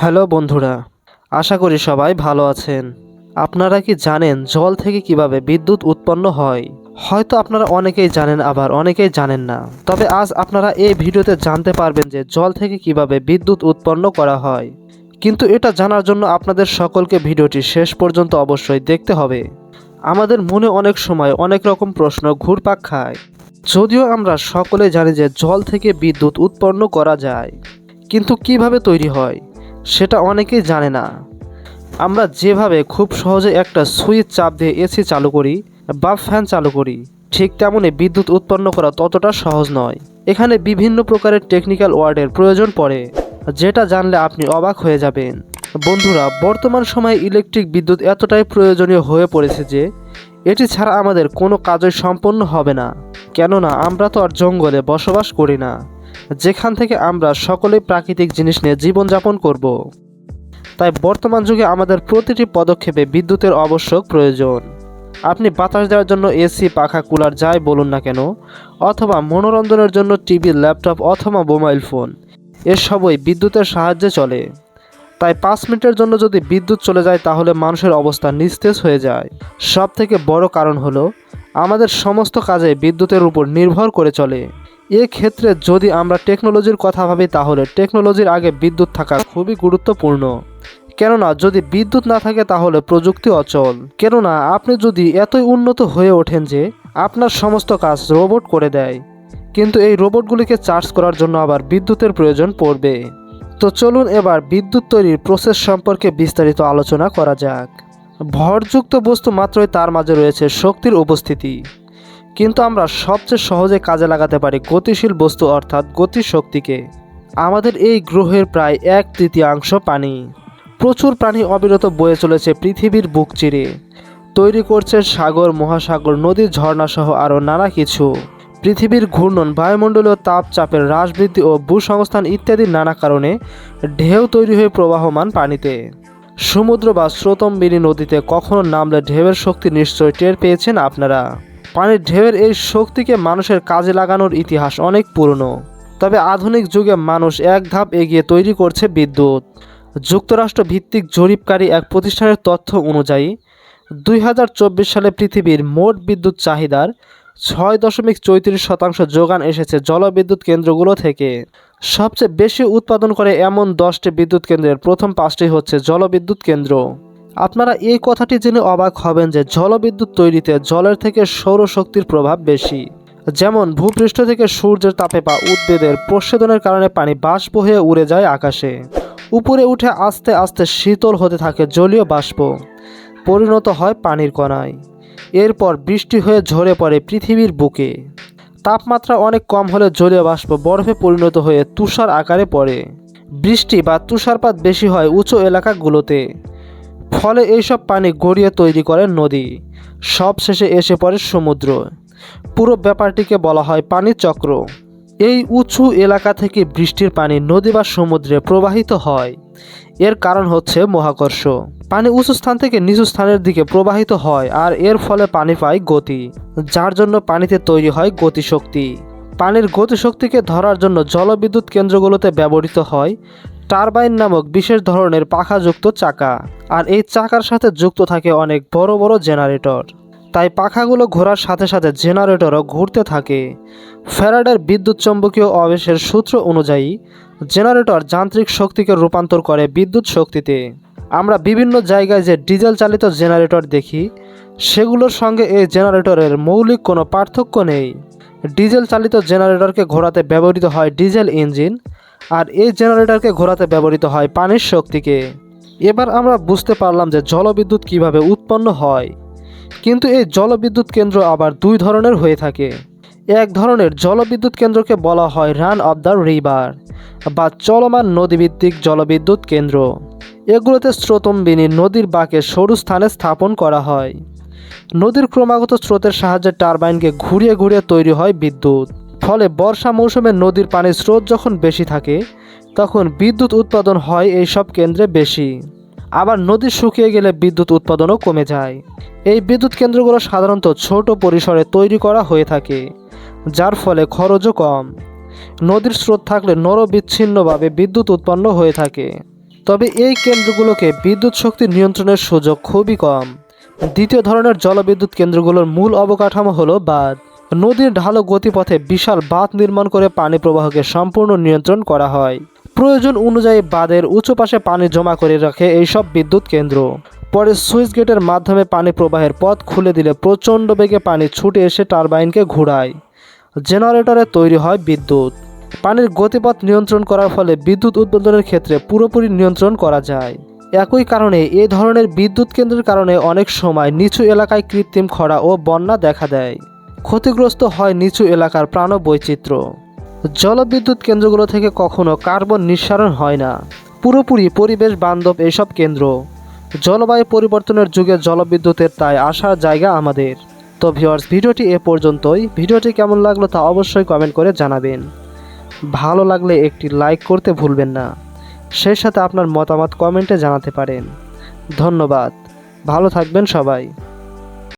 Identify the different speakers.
Speaker 1: Hello বন্ধুরা, আশা করি সবাই ভালো আছেন। আপনারা কি জানেন জল থেকে কীভাবে বিদ্যুৎ উৎপন্ন হয়? হয়তো আপনারা অনেকেই জানেন, আবার অনেকেই জানেন না। তবে আজ আপনারা এই ভিডিওতে জানতে পারবেন যে জল থেকে কীভাবে বিদ্যুৎ উৎপন্ন করা হয়। কিন্তু এটা জানার জন্য আপনাদের সকলকে ভিডিওটি শেষ পর্যন্ত অবশ্যই দেখতে হবে। আমাদের মনে অনেক সময় অনেক রকম প্রশ্ন ঘুরপাক খায়। যদিও আমরা সকলে জানি যে জল থেকে বিদ্যুৎ উৎপন্ন করা যায়, কিন্তু কীভাবে তৈরি হয়? সেটা অনেকেই জানে না। আমরা যেভাবে খুব সহজে একটা সুইচ চাপ দিয়ে এসি চালু করি বা ফ্যান চালু করি, ঠিক তেমনই বিদ্যুৎ উৎপন্ন করা ততটা সহজ নয়। এখানে বিভিন্ন প্রকারের টেকনিক্যাল ওয়ার্ডের প্রয়োজন পড়ে, যেটা জানলে আপনি অবাক হয়ে যাবেন। বন্ধুরা, বর্তমান সময়ে ইলেকট্রিক বিদ্যুৎ এতটাই প্রয়োজনীয় হয়ে পড়েছে যে, এটি ছাড়া আমাদের কোনো কাজই সম্পন্ন হবে না। কেননা আমরা তো আর জঙ্গলে বসবাস করি না। যেখান থেকে আমরা সকলেই প্রাকৃতিক জিনিস নিয়ে জীবনযাপন করব। তাই বর্তমান যুগে আমাদের প্রতিটি পদক্ষেপে বিদ্যুতের আবশ্যক প্রয়োজন। আপনি বাতাস দেওয়ার জন্য এসি, পাখা, কুলার যাই বলুন না কেন, অথবা মনোরঞ্জনের জন্য টিভি, ল্যাপটপ অথবা মোবাইল ফোন এসবই বিদ্যুতের সাহায্যে চলে। তাই পাঁচ মিনিটের জন্য যদি বিদ্যুৎ চলে যায়, তাহলে মানুষের অবস্থা নিস্তেজ হয়ে যায়। সব থেকে বড় কারণ হলো, আমাদের সমস্ত কাজে বিদ্যুতের উপর নির্ভর করে চলে। ক্ষেত্রে যদি আমরা টেকনোলজির কথা ভাবি, তাহলে টেকনোলজির আগে বিদ্যুৎ থাকা খুবই গুরুত্বপূর্ণ। কেননা, যদি বিদ্যুৎ না থাকে, তাহলে প্রযুক্তি অচল। কেননা, আপনি যদি এতই উন্নত হয়ে ওঠেন যে আপনার সমস্ত কাজ রোবট করে দেয়, কিন্তু এই রোবটগুলিকে চার্জ করার জন্য আবার বিদ্যুতের প্রয়োজন পড়বে। তো চলুন এবার বিদ্যুৎ তৈরির প্রসেস সম্পর্কে বিস্তারিত আলোচনা করা যাক। ভরযুক্ত বস্তু মাত্রই তার মাঝে রয়েছে শক্তির উপস্থিতি। কিন্তু আমরা সবচেয়ে সহজে কাজে লাগাতে পারি গতিশীল বস্তু অর্থাৎ গতিশক্তিকে। আমাদের এই গ্রহের প্রায় এক তৃতীয়াংশ পানি। প্রচুর প্রাণী অবিরত বয়ে চলেছে পৃথিবীর বুক চিরে। তৈরি করছে সাগর, মহাসাগর নদীর ঝর্ণাসহ আরও নানা কিছু। পৃথিবীর ঘূর্ণন, বায়ুমণ্ডলীয় তাপচাপের হ্রাস বৃদ্ধি ও ভূসংস্থান ইত্যাদি নানা কারণে ঢেউ তৈরি হয়ে প্রবাহমান পানিতে। সমুদ্র বা স্রোতম্বিনী নদীতে কখনো নামলে ঢেউয়ের শক্তি নিশ্চয় টের পেয়েছেন আপনারা। পানির ঢেউয়ের এই শক্তিকে মানুষের কাজে লাগানোর ইতিহাস অনেক পুরনো। তবে আধুনিক যুগে মানুষ এক ধাপ এগিয়ে তৈরি করছে বিদ্যুৎ। যুক্তরাষ্ট্র ভিত্তিক জরিপকারী এক প্রতিষ্ঠানের তথ্য অনুযায়ী, দুই হাজার চব্বিশ সালে পৃথিবীর মোট বিদ্যুৎ চাহিদার ছয় দশমিক চৌত্রিশ শতাংশ যোগান এসেছে জলবিদ্যুৎ কেন্দ্রগুলো থেকে। সবচেয়ে বেশি উৎপাদন করে এমন দশটি বিদ্যুৎ কেন্দ্রের প্রথম পাঁচটি হচ্ছে জলবিদ্যুৎ কেন্দ্র। আপনারা এই কথাটি জেনে অবাক হবেন যে জলবিদ্যুৎ তৈরিতে জলের থেকে সৌরশক্তির প্রভাব বেশি। যেমন ভূপৃষ্ঠ থেকে সূর্যের তাপে বা উদ্ভিদের প্রসেদনের কারণে পানি বাষ্প হয়ে উড়ে যায় আকাশে। উপরে উঠে আস্তে আস্তে শীতল হতে থাকে জলীয় বাষ্প। পরিণত হয় পানির কণায়। এরপর বৃষ্টি হয়ে ঝরে পড়ে পৃথিবীর বুকে। তাপমাত্রা অনেক কম হলে জলীয় বাষ্প বরফে পরিণত হয়ে তুষার আকারে পড়ে। বৃষ্টি বা তুষারপাত বেশি হয় উঁচু এলাকাগুলোতে। ফলে এইসব পানি গড়িয়ে তৈরি করে নদী। সব শেষে এসে পড়ে সমুদ্র। পুরো ব্যাপারটিকে বলা হয় পানি চক্র। এই উঁচু এলাকা থেকে বৃষ্টির পানি নদী বা সমুদ্রে প্রবাহিত হয়। এর কারণ হচ্ছে মহাকর্ষ। পানি উঁচু স্থান থেকে নিচু স্থানের দিকে প্রবাহিত হয় আর এর ফলে পানি পায় গতি, যার জন্য পানিতে তৈরি হয় গতিশক্তি। পানির গতিশক্তিকে ধরার জন্য জলবিদ্যুৎ কেন্দ্রগুলোতে ব্যবহৃত হয় টারবাইন নামক বিশেষ ধরনের পাখাযুক্ত চাকা। আর এই চাকার সাথে যুক্ত থাকে অনেক বড় বড় জেনারেটর। তাই পাখাগুলো ঘোরার সাথে সাথে জেনারেটরও ঘুরতে থাকে। ফ্যারাডের বিদ্যুৎ চৌম্বকীয় অবেশের সূত্র অনুযায়ী, জেনারেটর যান্ত্রিক শক্তিকে রূপান্তর করে বিদ্যুৎ শক্তিতে। আমরা বিভিন্ন জায়গায় যে ডিজেল চালিত জেনারেটর দেখি, সেগুলোর সঙ্গে এই জেনারেটরের মৌলিক কোনো পার্থক্য নেই। ডিজেল চালিত জেনারেটরকে ঘোরাতে ব্যবহৃত হয় ডিজেল ইঞ্জিন আর এই জেনারেটরকে ঘোরাতে ব্যবহৃত হয় পানির শক্তিকে। এবার আমরা বুঝতে পারলাম যে জলবিদ্যুৎ কীভাবে উৎপন্ন হয়। কিন্তু এই জলবিদ্যুৎ কেন্দ্র আবার দুই ধরনের হয়ে থাকে। এক ধরনের জলবিদ্যুৎ কেন্দ্রকে বলা হয় রান অব দ্য রিভার বা চলমান নদীভিত্তিক জলবিদ্যুৎ কেন্দ্র। এগুলোতে স্রোতম্বিনী নদীর বাঁকে সরু স্থানে স্থাপন করা হয়। নদীর ক্রমাগত স্রোতের সাহায্যে টারবাইনকে ঘুরিয়ে ঘুরিয়ে তৈরি হয় বিদ্যুৎ। ফলে বর্ষা মৌসুমে নদীর পানির স্রোত যখন বেশি থাকে, তখন বিদ্যুৎ উৎপাদন হয় এই সব কেন্দ্রে বেশি। আবার নদী শুকিয়ে গেলে বিদ্যুৎ উৎপাদনও কমে যায়। এই বিদ্যুৎ কেন্দ্রগুলো সাধারণত ছোট পরিসরে তৈরি করা হয়ে থাকে, যার ফলে খরচও কম। নদীর স্রোত থাকলে নরবিচ্ছিন্নভাবে বিদ্যুৎ উৎপন্ন হয়ে থাকে। তবে এই কেন্দ্রগুলোকে বিদ্যুৎ শক্তি নিয়ন্ত্রণের সুযোগ খুবই কম। দ্বিতীয় ধরনের জলবিদ্যুৎ কেন্দ্রগুলোর মূল অবকাঠামো হলো বাঁধ। নদীর ঢালু গতিপথে বিশাল বাঁধ নির্মাণ করে পানি প্রবাহকে সম্পূর্ণ নিয়ন্ত্রণ করা হয়। প্রয়োজন অনুযায়ী বাঁধের উঁচু পাশে পানি জমা করে রাখে এইসব বিদ্যুৎ কেন্দ্র। পরে সুইচ গেটের মাধ্যমে পানি প্রবাহের পথ খুলে দিলে প্রচণ্ড বেগে পানি ছুটে এসে টারবাইনকে ঘোরায়। জেনারেটরে তৈরি হয় বিদ্যুৎ। পানির গতিপথ নিয়ন্ত্রণ করার ফলে বিদ্যুৎ উৎপাদনের ক্ষেত্রে পুরোপুরি নিয়ন্ত্রণ করা যায়। একই কারণে এ ধরনের বিদ্যুৎ কেন্দ্রের কারণে অনেক সময় নিচু এলাকায় কৃত্রিম খরা ও বন্যা দেখা দেয়। ক্ষতিগ্রস্ত হয় নিচু এলাকার প্রাণ বৈচিত্র্য জলবিদ্যুৎ কেন্দ্রগুলো থেকে কখনো কার্বন নিঃসারণ হয় না। পুরোপুরি পরিবেশ বান্ধব এসব কেন্দ্র। জলবায়ু পরিবর্তনের যুগে জলবিদ্যুতের তাই আসার জায়গা আমাদের। তো ভিওয়ার্স ভিডিওটি এ পর্যন্তই। ভিডিওটি কেমন লাগল তা অবশ্যই কমেন্ট করে জানাবেন। ভালো লাগলে একটি লাইক করতে ভুলবেন না। সেই সাথে আপনার মতামত কমেন্টে জানাতে পারেন। ধন্যবাদ। ভালো থাকবেন সবাই।